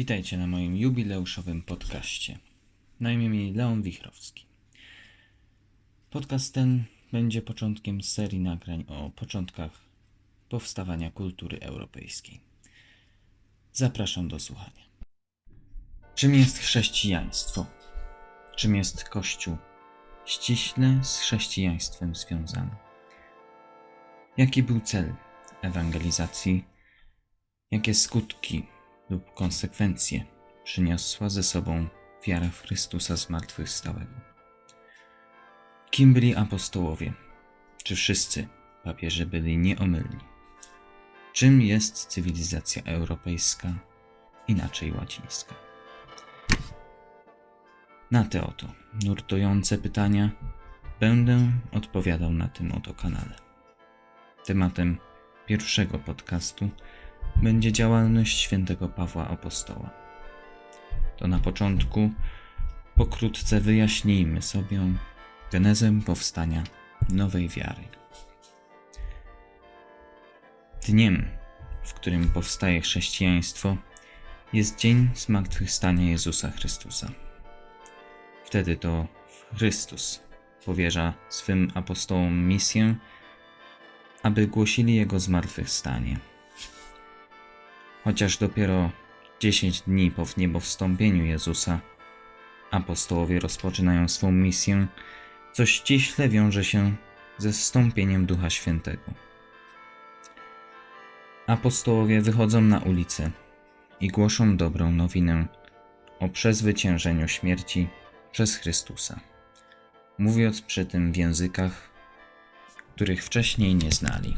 Witajcie na moim jubileuszowym podcaście. Na imię mi Leon Wichrowski. Podcast ten będzie początkiem serii nagrań o początkach powstawania kultury europejskiej. Zapraszam do słuchania. Czym jest chrześcijaństwo? Czym jest Kościół ściśle z chrześcijaństwem związany? Jaki był cel ewangelizacji? Jakie skutki lub konsekwencje przyniosła ze sobą wiara w Chrystusa zmartwychwstałego. Kim byli apostołowie? Czy wszyscy papieże byli nieomylni? Czym jest cywilizacja europejska, inaczej łacińska? Na te oto nurtujące pytania będę odpowiadał na tym oto kanale. Tematem pierwszego podcastu będzie działalność świętego Pawła Apostoła. To na początku pokrótce wyjaśnijmy sobie genezę powstania nowej wiary. Dniem, w którym powstaje chrześcijaństwo, jest dzień zmartwychwstania Jezusa Chrystusa. Wtedy to Chrystus powierza swym apostołom misję, aby głosili Jego zmartwychwstanie. Chociaż dopiero 10 dni po wniebowstąpieniu Jezusa apostołowie rozpoczynają swą misję, co ściśle wiąże się ze zstąpieniem Ducha Świętego. Apostołowie wychodzą na ulicę i głoszą dobrą nowinę o przezwyciężeniu śmierci przez Chrystusa, mówiąc przy tym w językach, których wcześniej nie znali.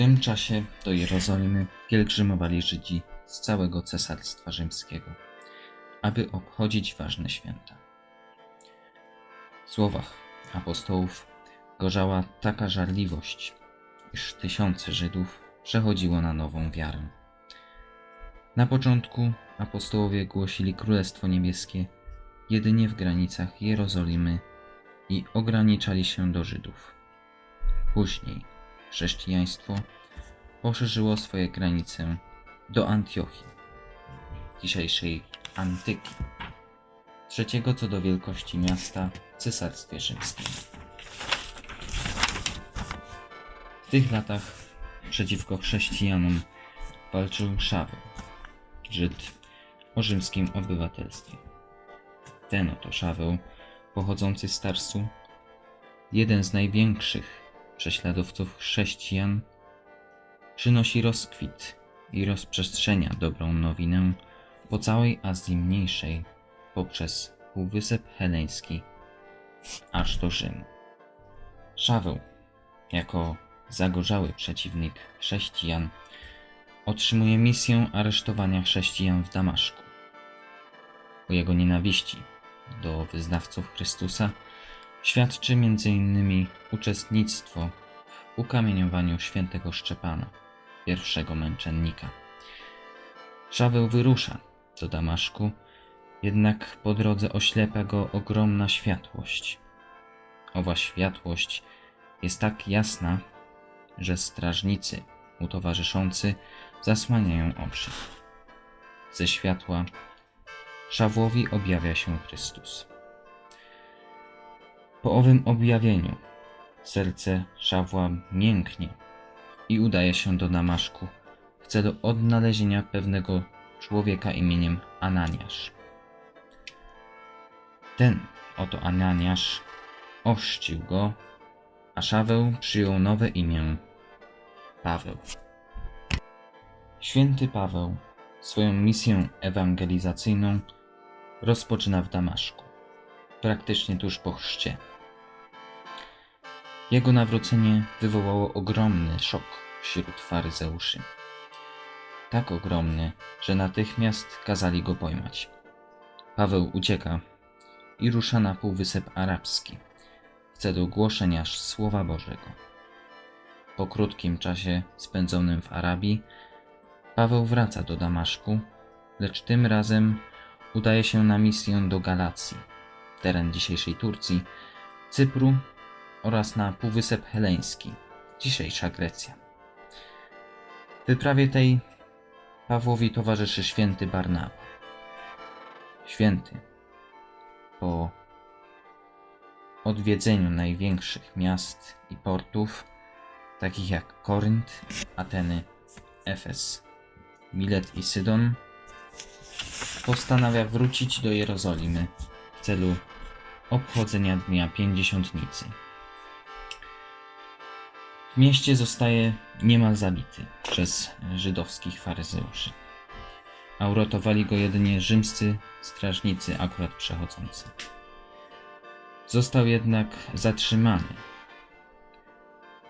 Tym czasie do Jerozolimy pielgrzymowali Żydzi z całego Cesarstwa Rzymskiego, aby obchodzić ważne święta. W słowach apostołów gorzała taka żarliwość, iż tysiące Żydów przechodziło na nową wiarę. Na początku apostołowie głosili Królestwo Niebieskie jedynie w granicach Jerozolimy i ograniczali się do Żydów. Później chrześcijaństwo poszerzyło swoje granice do Antiochii, dzisiejszej Antyki, trzeciego co do wielkości miasta w Cesarstwie Rzymskim. W tych latach przeciwko chrześcijanom walczył Szaweł, Żyd o rzymskim obywatelstwie. Ten oto Szaweł, pochodzący z Tarsu, jeden z największych prześladowców chrześcijan, przynosi rozkwit i rozprzestrzenia dobrą nowinę po całej Azji Mniejszej poprzez Półwysep Heleński aż do Rzymu. Szaweł, jako zagorzały przeciwnik chrześcijan, otrzymuje misję aresztowania chrześcijan w Damaszku. O jego nienawiści do wyznawców Chrystusa świadczy m.in. uczestnictwo w ukamieniowaniu świętego Szczepana, pierwszego męczennika. Szaweł wyrusza do Damaszku, jednak po drodze oślepia go ogromna światłość. Owa światłość jest tak jasna, że strażnicy mu towarzyszący zasłaniają oczy. Ze światła Szawłowi objawia się Chrystus. Po owym objawieniu serce Szawła mięknie i udaje się do Damaszku w celu odnalezienia pewnego człowieka imieniem Ananiasz. Ten oto Ananiasz ochrzcił go, a Szaweł przyjął nowe imię Paweł. Święty Paweł swoją misję ewangelizacyjną rozpoczyna w Damaszku, praktycznie tuż po chrzcie. Jego nawrócenie wywołało ogromny szok wśród faryzeuszy. Tak ogromny, że natychmiast kazali go pojmać. Paweł ucieka i rusza na Półwysep Arabski w celu głoszenia Słowa Bożego. Po krótkim czasie spędzonym w Arabii, Paweł wraca do Damaszku, lecz tym razem udaje się na misję do Galacji, teren dzisiejszej Turcji, Cypru oraz na Półwysep Heleński, dzisiejsza Grecja. wyprawie tej Pawłowi towarzyszy święty Barnaba. Święty po odwiedzeniu największych miast i portów, takich jak Korynt, Ateny, Efes, Milet i Sydon, postanawia wrócić do Jerozolimy w celu obchodzenia Dnia Pięćdziesiątnicy. W mieście zostaje niemal zabity przez żydowskich faryzeuszy, a uratowali go jedynie rzymscy strażnicy akurat przechodzący. Został jednak zatrzymany.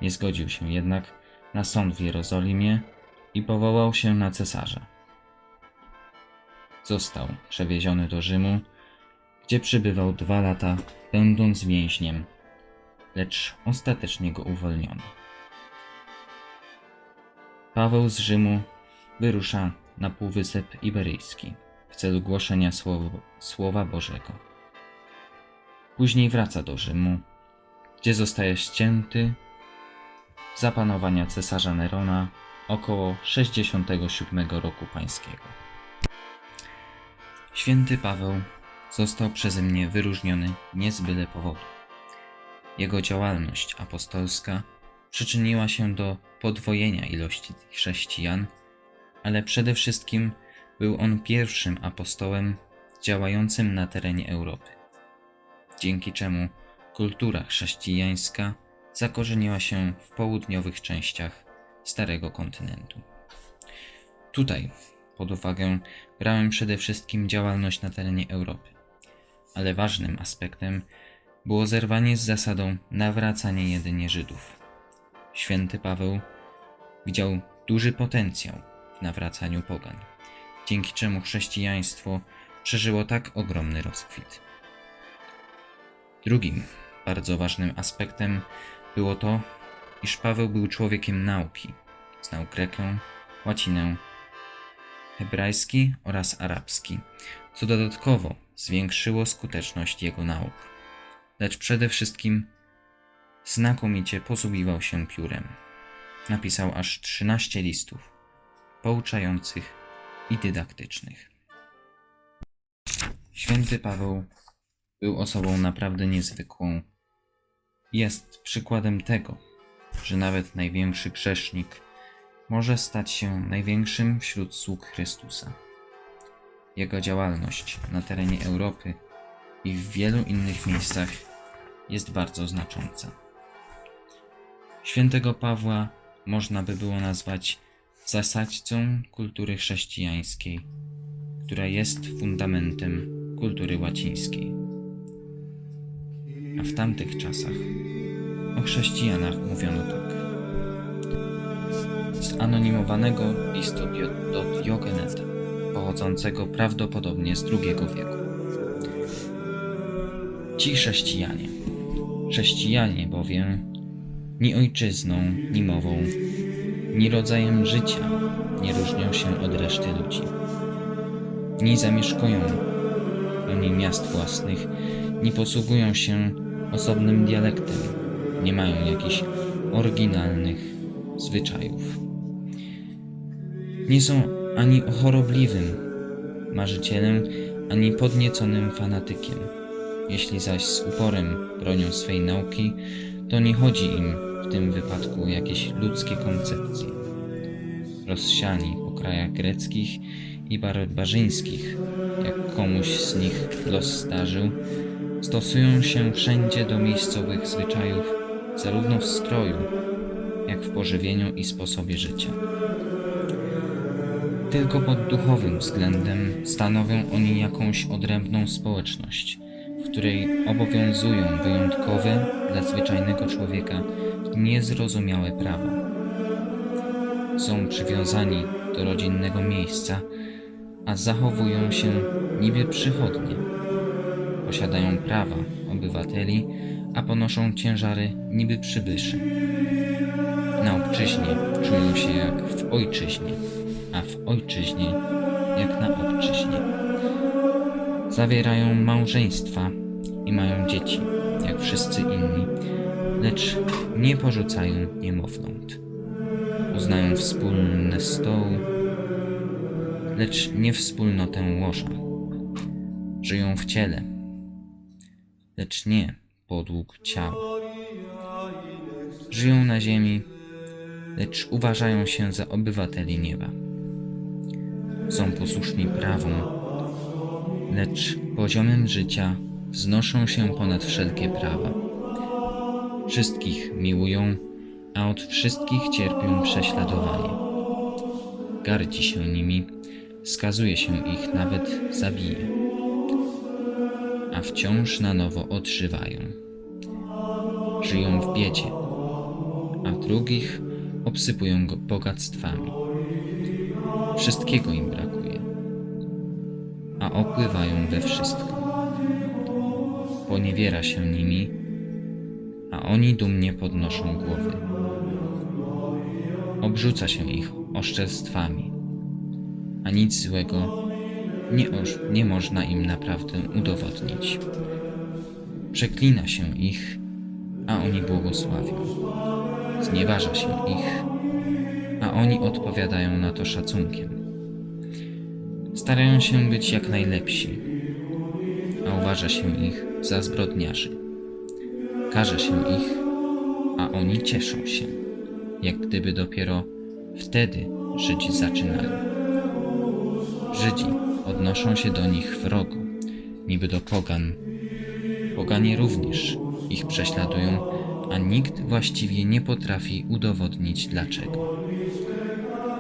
Nie zgodził się jednak na sąd w Jerozolimie i powołał się na cesarza. Został przewieziony do Rzymu, gdzie przebywał dwa lata, będąc więźniem, lecz ostatecznie go uwolniono. Paweł z Rzymu wyrusza na Półwysep Iberyjski w celu głoszenia słowa, słowa Bożego. Później wraca do Rzymu, gdzie zostaje ścięty za panowania cesarza Nerona około 67 roku pańskiego. Święty Paweł został przeze mnie wyróżniony nie z byle powodu. Jego działalność apostolska przyczyniła się do podwojenia ilości chrześcijan, ale przede wszystkim był on pierwszym apostołem działającym na terenie Europy, dzięki czemu kultura chrześcijańska zakorzeniła się w południowych częściach Starego Kontynentu. Tutaj pod uwagę brałem przede wszystkim działalność na terenie Europy, ale ważnym aspektem było zerwanie z zasadą nawracania jedynie Żydów. Święty Paweł widział duży potencjał w nawracaniu pogan, dzięki czemu chrześcijaństwo przeżyło tak ogromny rozkwit. Drugim bardzo ważnym aspektem było to, iż Paweł był człowiekiem nauki. Znał grekę, łacinę, hebrajski oraz arabski, co dodatkowo zwiększyło skuteczność jego nauk. Lecz przede wszystkim znakomicie posługiwał się piórem. Napisał aż 13 listów pouczających i dydaktycznych. Święty Paweł był osobą naprawdę niezwykłą. Jest przykładem tego, że nawet największy grzesznik może stać się największym wśród sług Chrystusa. Jego działalność na terenie Europy i w wielu innych miejscach jest bardzo znacząca. Świętego Pawła można by było nazwać zasadźcą kultury chrześcijańskiej, która jest fundamentem kultury łacińskiej. A w tamtych czasach o chrześcijanach mówiono tak. Z anonimowanego listu do Diogeneta, pochodzącego prawdopodobnie z II wieku. Ci chrześcijanie, chrześcijanie bowiem ni ojczyzną, ni mową, ni rodzajem życia nie różnią się od reszty ludzi. Ni zamieszkują oni miast własnych, ni posługują się osobnym dialektem, nie mają jakichś oryginalnych zwyczajów. Nie są ani chorobliwym marzycielem, ani podnieconym fanatykiem. Jeśli zaś z uporem bronią swej nauki, to nie chodzi im w tym wypadku o jakieś ludzkie koncepcje. Rozsiani po krajach greckich i barbarzyńskich, jak komuś z nich los zdarzył, stosują się wszędzie do miejscowych zwyczajów, zarówno w stroju, jak w pożywieniu i sposobie życia. Tylko pod duchowym względem stanowią oni jakąś odrębną społeczność, w której obowiązują wyjątkowe dla zwyczajnego człowieka niezrozumiałe prawa. Są przywiązani do rodzinnego miejsca, a zachowują się niby przychodnie. Posiadają prawa obywateli, a ponoszą ciężary niby przybyszy. Na obczyźnie czują się jak w ojczyźnie, a w ojczyźnie jak na obczyźnie. Zawierają małżeństwa i mają dzieci, jak wszyscy inni, lecz nie porzucają niemowląt. Uznają Znają wspólne stoły, lecz nie wspólnotę łoża. Żyją w ciele, lecz nie podług ciała. Żyją na ziemi, lecz uważają się za obywateli nieba. Są posłuszni prawom, lecz poziomem życia wznoszą się ponad wszelkie prawa. Wszystkich miłują, a od wszystkich cierpią prześladowanie. Gardzi się nimi, skazuje się ich, nawet zabije, a wciąż na nowo odżywają. Żyją w biedzie, a drugich obsypują bogactwami. Wszystkiego im brakuje, a opływają we wszystko. Poniewiera się nimi, a oni dumnie podnoszą głowy. Obrzuca się ich oszczerstwami, a nic złego nie, nie można im naprawdę udowodnić. Przeklina się ich, a oni błogosławią. Znieważa się ich, a oni odpowiadają na to szacunkiem. Starają się być jak najlepsi, a uważa się ich za zbrodniarzy. Karze się ich, a oni cieszą się, jak gdyby dopiero wtedy żyć zaczynali. Żydzi odnoszą się do nich wrogo, niby do pogan. Poganie również ich prześladują, a nikt właściwie nie potrafi udowodnić dlaczego.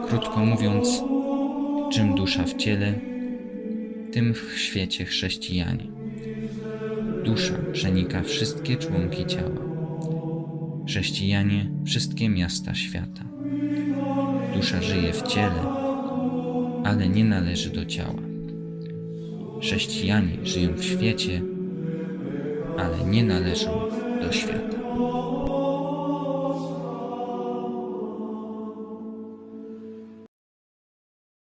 Krótko mówiąc, czym dusza w ciele, tym w świecie chrześcijanie. Dusza przenika wszystkie członki ciała. Chrześcijanie wszystkie miasta świata. Dusza żyje w ciele, ale nie należy do ciała. Chrześcijanie żyją w świecie, ale nie należą do świata.